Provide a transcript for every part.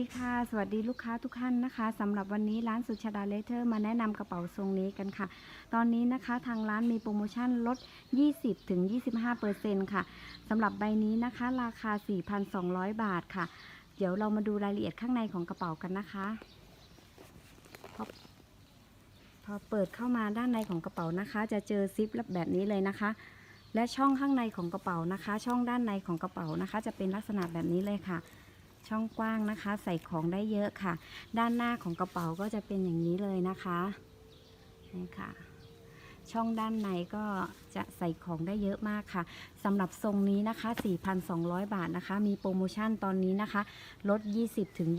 ดีค่ะ สวัสดีลูกค้าทุกท่านนะคะสำหรับวันนี้ร้านสุชาดาเลเทอร์มาแนะนำกระเป๋าทรงนี้กันค่ะ ตอนนี้นะคะทางร้านมีโปรโมชั่นลด 20-25%ค่ะสำหรับใบนี้นะคะราคา 4,200 บาทค่ะ เดี๋ยวเรามาดูรายละเอียดข้างในของกระเป๋ากันนะคะพอพอเปิดเข้ามาด้านในของกระเป๋านะคะ จะเจอซิปแบบนี้เลยนะคะ และช่องข้างในของกระเป๋านะคะ ช่องด้านในของกระเป๋านะคะ จะเป็นลักษณะแบบนี้เลยค่ะ ช่องกว้างนะคะ ใส่ของได้เยอะค่ะ ด้านหน้าของกระเป๋าก็จะเป็นอย่างนี้เลยนะคะนี่ค่ะ ช่องด้านในก็จะใส่ของได้เยอะมากค่ะสำหรับทรงนี้นะคะ 4,200 บาทนะคะ มีโปรโมชั่นตอนนี้นะคะ ลด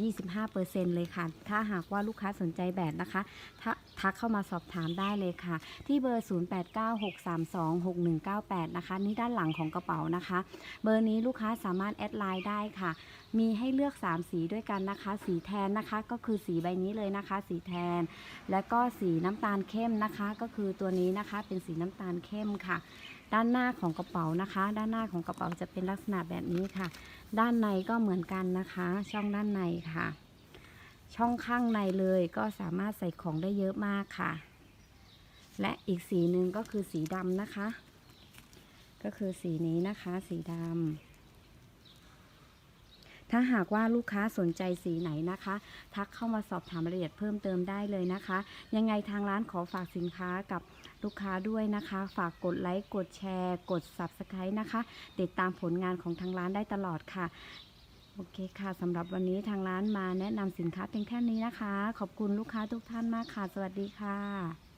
20-25%เลยค่ะ ถ้าหากว่าลูกค้าสนใจแบบนะคะถ้าทักเข้ามาสอบถามได้เลยค่ะ ที่เบอร์ 0896326198 นะคะ นี่ด้านหลังของกระเป๋านะคะ เบอร์นี้ลูกค้าสามารถแอดไลน์ได้ค่ะ มีให้เลือก 3 สีด้วยกันนะคะ สีแทนนะคะก็คือสีใบนี้เลยนะคะ สีแทน แล้วก็สีน้ำตาลเข้มนะคะ ก็คือตัวนี้นะคะนะคะ เป็นสีน้ำตาลเข้มค่ะ ด้านหน้าของกระเป๋านะคะ ด้านหน้าของกระเป๋าจะเป็นลักษณะแบบนี้ค่ะ ด้านในก็เหมือนกันนะคะ ช่องด้านในค่ะ ช่องข้างในเลยก็สามารถใส่ของได้เยอะมากค่ะ และอีกสีหนึ่งก็คือสีดำนะคะ ก็คือสีนี้นะคะ สีดำ ถ้าหากว่าลูกค้าสนใจสีไหนนะคะ ทักเข้ามาสอบถามรายละเอียดเพิ่มเติมได้เลยนะคะ ยังไงทางร้านขอฝากสินค้ากับลูกค้าด้วยนะคะ ฝากกดไลค์กดแชร์ กด Subscribe นะคะ ติดตามผลงานของทางร้านได้ตลอดค่ะโอเคค่ะสำหรับวันนี้ทางร้านมาแนะนำสินค้าเพียงแค่นี้นะคะ ขอบคุณลูกค้าทุกท่านมากค่ะ สวัสดีค่ะ